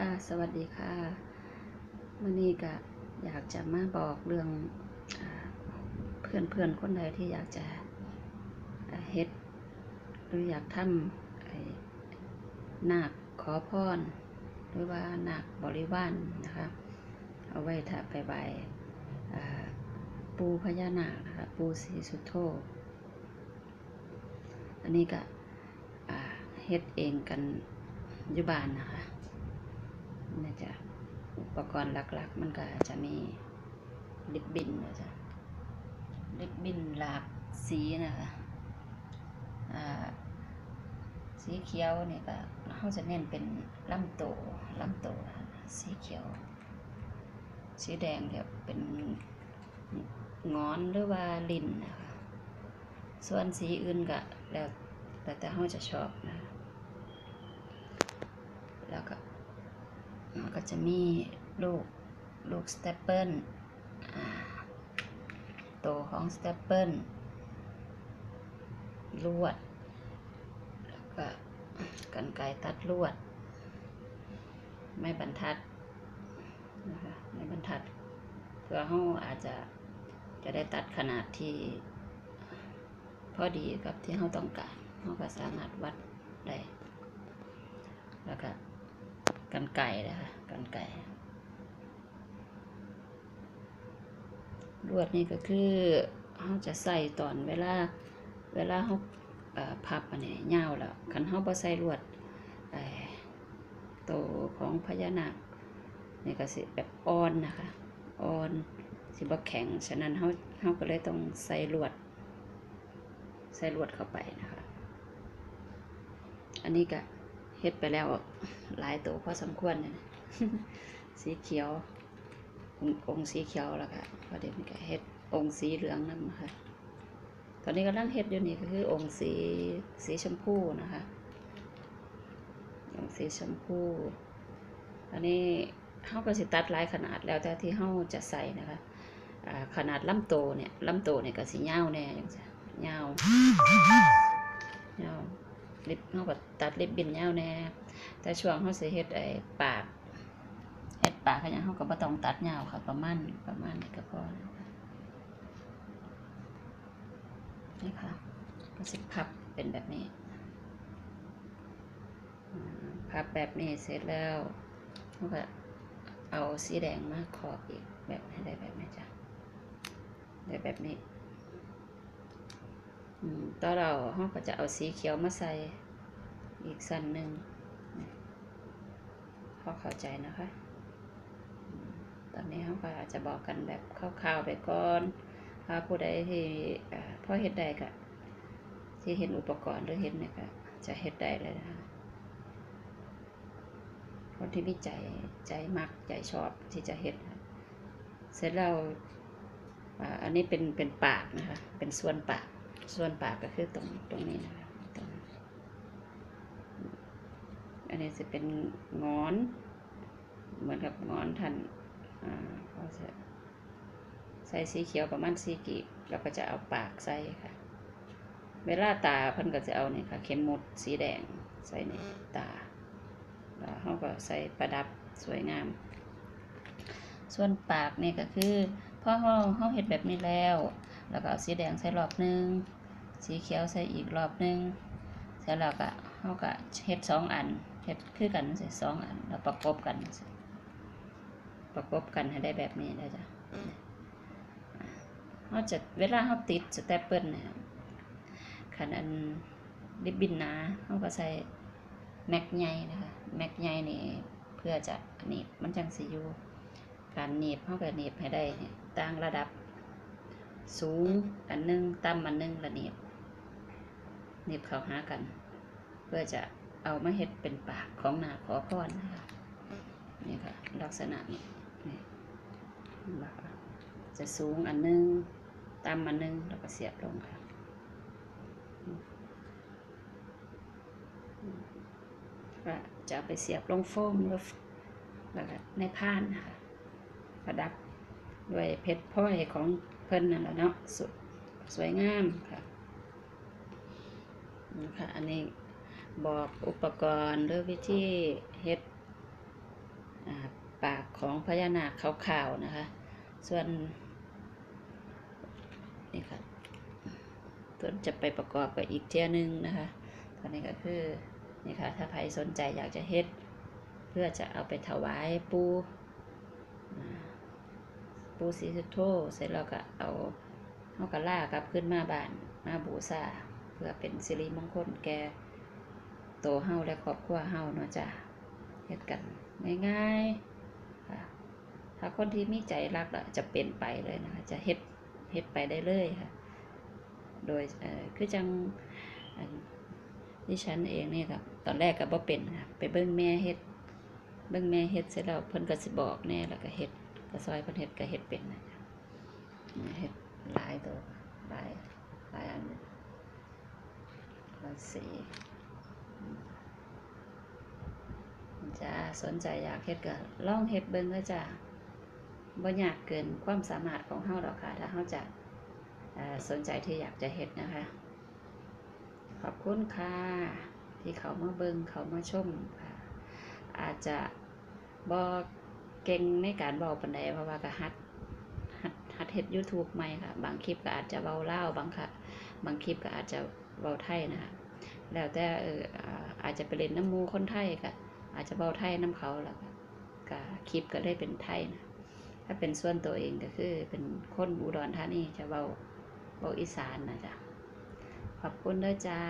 ค่ะ สวัสดีค่ะมื่อนี้ก็อยากจะมาบอกเรื่องเพื่อนเพื่อนคนใดที่อยากจะเฮ็ด หรืออยากทำไอ้นาคขอพรหรือว่าหนาคบริวารนนะคะ เอาไว้ถ้าไปไหว้อ่าปูพญานาคนะคะปูศรีสุโธอันนี้ก็เฮ็ดเองกันยุบานนะคะ น่าจะอุปกรณ์หลักๆ มันก็จะมีลิปบินนะจ๊ะลิปบินหลากสีนะคะอ่าสีเขียวเนี่ยก็เขาจะเน้นเป็นลำโตลำโตสีเขียว สีแดงเนี่ยเป็นงอนหรือว่าลินนะคะส่วนสีอื่นก็แล้วแต่แต่เขาจะชอบนะแล้วก็ มันก็จะมีลูกลูกสเตปเปิลโตวของสเตปเปิลลวด แล้วก็กันไกรตัดลวด ไม่บรรทัดนะคะไม่บรรทัด เพื่อเขาอาจจะจะได้ตัดขนาดที่พอดีกับที่เขาต้องการเขาก็สามารถวัดได้ กันไก่นะคะกันไก่ลวดนี่ก็คือเขาจะใส่ตอนเวลาเวลาเขาพับอันนี้ยาวแล้วคันเขาบ่ใส่ลวดไอ้โตวของพญานาคนี่ก็สิแบบอ่อนนะคะอ่อนสิบ่แข็งฉะนั้นเขาเขาก็เลยต้องใส่ลวด ใส่ลวดเข้าไปนะคะ อันนี้ก็ เฮ็ดไปแล้วหลายตัวพอสมควรเลยนะสีเขียวองค์องสีเขียวแล้วก็พอเดี๋ยวนี้ก็เฮ็ดองค์สีเหลืองนั่นนะคะตอนนี้กำลังเฮ็ดอยู่นี่ก็คือองค์สีสีชมพูนะคะองค์สีชมพู อันนี้เฮาก็สิตัดลายขนาดแล้วแต่ที่เฮาจะใส่นะคะขนาดลำโตเนี่ยลำโตเนี่ยก็สิยาแน่จังซี่ยาวยา ลิปเฮาก็ตัดลิปบินยาวแน่แต่ช่วงเฮาสิเฮ็ดไอ้ปากเฮ็ดปากก็หยังเฮาก็บ่ต้องตัดยาวค่ะ ประมาณประมาณนี้ก็พอนะคะนี่ค่ะก็สิพับเป็นแบบนี้พับแบบนี้เสร็จแล้วเฮาก็เอาสีแดงมาขอบอีกแบบให้ได้แบบนี้จ้ะได้แบบนี้ ต่อเราเฮาก็จะเอาสีเขียวมาใส่อีกสั้นหนึ่งพอเข้าใจนะคะ ตอนนี้เขาก็อาจจะบอกกันแบบคร่าวๆไปก่อนถ้าผู้ใดที่อ่อพอเฮ็ดได้ก็ที่เห็นอุปกรณ์หรือเห็นเนี่ยก็จะเฮ็ดได้เลยนะคะคนที่มีใจใจมักใจชอบที่จะเฮ็ดเสร็จแล้วอ่าอันนี้เป็นเป็นปากนะคะ เป็นส่วนปาก ส่วนปากก็คือตรงตรงนี้นะคะตรงอันนี้จะเป็นงอน เหมือนกับงอนทันอ่าก็จะใส่สีเขียวประมาณสีกีบแล้วก็จะเอาปากใส่ค่ะ เวลาตาเพิ่นก็จะเอาเนี่ยค่ะ เข็มมุดสีแดงใส่ในตาแล้วเขาก็ใส่ประดับสวยงาม ส่วนปากนี่ก็คือพ่อเขาเขาเห็ดแบบนี้แล้ว แล้วก็เอาสีแดงใส่รอบหนึง สีเขียวใส่อีกรอบหนึงเสร็จแล้วก็เขาก็เฮ็ดสองอันเฮ็ดคือกันสิสองอันแล้วประกบกันประกบกันให้ได้แบบนี้ได้จ้ะเขาจะเวลาเขาติดสเตปเปิลเนี่ยขันอันริบบินนาเขาก็ใส่แม็กใหญ่นะคะแม็กใหญ่นี่เพื่อจะหนีบมันจังสิอยู่การหนีบเขาก็หนีบให้ได้เนี่ยต่างระดับสูงอันหนึงต่ำอันหนึงระหนีบ นีบเข้าหากัน เพื่อจะเอามาเฮ็ดเป็นปากของนาขอพรนะคะนี่ค่ะ ลักษณะนี้นี่นะคะจะสูงอันหนึงต่ำอันหนึงแล้วก็เสียบลงค่ะก็จะไปเสียบลงโฟมแล้วแล้วก็ในพานนะคะประดับด้วยเพชรพลอยของเพิ่นนั่นแหละเนาะสวยสวยงามค่ะ นะคะอันนี้บอกอุปกรณ์หรือวิธีเฮ็ดปากของพญานาคขาวๆนะคะ ส่วนนี่ค่ะส่วนจะไปประกอบกับอีกเที่ยหนึงนะคะตอนนี้ก็คือนี่ค่ะถ้าใครสนใจอยากจะเฮ็ด เพื่อจะเอาไปถวายปู่ปูศรีสุโธเสร็จแล้วก็เอาเอากระล่ากลับขึ้นมาบ้านมาบูชา เพื่อเป็นสิริมงคลแก่ตัวเฮาและครอบครัวเฮาเนาะจ้ะเฮ็ดกันง่ายๆค่ะถ้าคนที่มีใจรักจะเป็นไปเลยนะคะจะเฮ็ดเฮ็ดไปได้เลยค่ะ โดยคือจังอันดิฉันเองเนี่ยครับตอนแรกก็บ่เป็นค่ะไปเบิ่งแม่เฮ็ดเบิ่งแม่เฮ็ดเสร็จแล้วเพิ่นก็สิบอกแน่แล้วก็เฮ็ดก็ซอยเพิ่นเฮ็ดก็เฮ็ดเป็นนะเฮ็ดหลายตัวหลายหลายอันหลาย สีจ้าสนใจอยากเฮ็ดก็ลองเฮ็ดเบิ่งเด้อจ้าบ่ยากเกินความสามารถของเฮาดอกค่ะ ถ้าเฮาจะสนใจที่อยากจะเฮ็ดนะคะ ขอบคุณค่ะ ที่เขามาเบิ่งเขามาชมค่ะ อาจจะบ่เก่งในการเบาปันใดเพราะว่าก็หัดหัดหัดเฮ็ด YouTube ใหม่ค่ะ บางคลิปก็อาจจะเบาเล่าบางค่ะ บางคลิปก็อาจจะเบาไทยนะคะ แล้วแต่เอออาจจะไปเล่นน้ำมูคนไทยก็อาจจะเบาไทยน้ำเขาแล้วก็คลิปก็ได้เป็นไทยนะถ้าเป็นส่วนตัวเองก็คือเป็นคนอุดรธานีจะเบาเบาอีสานนะจ๊ะขอบคุณด้อจ้า